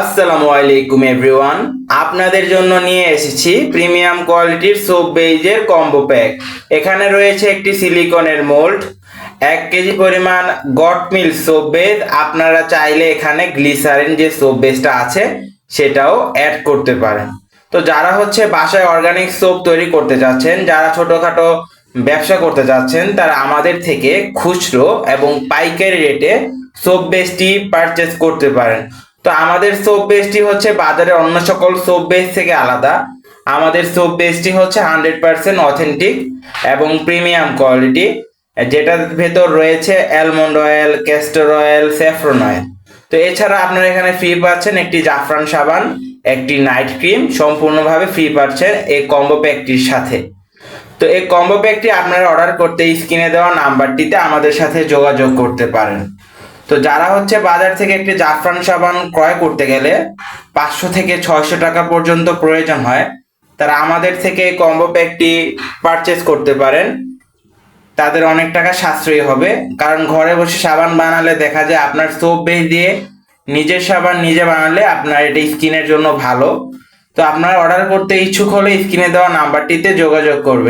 আসসালামু আলাইকুম এভরিওয়ান আপনাদের জন্য নিয়ে এসেছি প্রিমিয়াম কোয়ালিটির সোপ বেইজের কম্বো প্যাক এখানে রয়েছে একটি সিলিকনের মোল্ড এক কেজি পরিমাণ গট মিল সোপ বেজ আপনারা চাইলে এখানে গ্লিসারিন যে সোপ বেজটা আছে, সেটাও অ্যাড করতে পারেন। তো যারা হচ্ছে বাসায় অর্গানিক সোপ তৈরি করতে যাচ্ছেন যারা ছোটোখাটো ব্যবসা করতে যাচ্ছেন তারা আমাদের থেকে খুচরো এবং পাইকারি রেটে সোপ বেসটি পারচেস করতে পারেন। তো আমাদের সোপ বেসটি হচ্ছে বাজারে অন্য সকল সোপ বেস থেকে আলাদা। আমাদের সোপ বেসটি হচ্ছে হান্ড্রেড পার্সেন্ট অথেন্টিক এবং প্রিমিয়াম কোয়ালিটি যেটার ভেতর রয়েছে almond oil castor oil saffron oil তো এছাড়া আপনারা এখানে ফ্রি পাচ্ছেন একটি জাফরান সাবান, একটি নাইট ক্রিম সম্পূর্ণভাবে ফ্রি পাচ্ছেন এই কম্বো প্যাকটির সাথে। তো এই কম্বো প্যাকটি আপনারা অর্ডার করতে স্ক্রিনে দেওয়া নাম্বারটিতে আমাদের সাথে যোগাযোগ করতে পারেন। তো যারা হচ্ছে বাজার থেকে একটি জাফরান সাবান ক্রয় করতে গেলে পাঁচশো থেকে ছয়শো টাকা পর্যন্ত প্রয়োজন হয়, তারা আমাদের থেকে কম্বো প্যাকটি পারচেস করতে পারেন। তাদের অনেক টাকা সাশ্রয়ী হবে, কারণ ঘরে বসে সাবান বানালে দেখা যায় আপনার সোপ বেস দিয়ে নিজের সাবান নিজে বানালে আপনার এটা স্কিনের জন্য ভালো। তো আপনারা অর্ডার করতে ইচ্ছুক হলে স্ক্রিনে দেওয়া নাম্বারটিতে যোগাযোগ করবেন।